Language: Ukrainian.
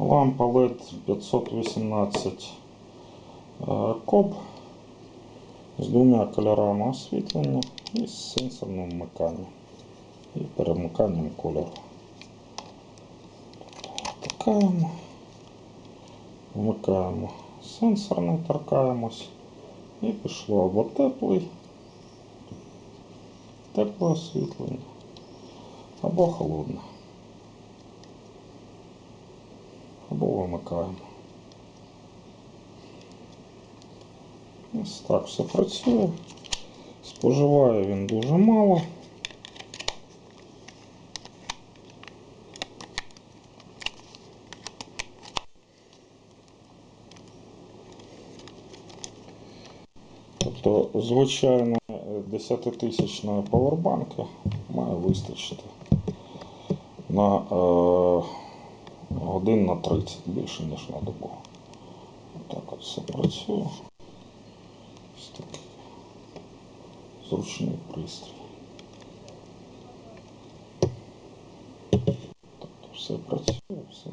Лампа LED 518 е, коб з двома кольорами освітлення і з сенсорним вмиканням і перемиканням кольору. Вмикаємо, вмикаємо сенсорний, торкаємось і пішло або теплий, тепле освітлення, або холодне. Або вимикаємо. Ось так все працює. Споживає він дуже мало. Тобто, звичайно, 10-тисячної павербанки має вистачити на е, годин на 30 більше, ніж на добу. Так от все працює. Ось такий зручний пристрій. Тобто все працює, все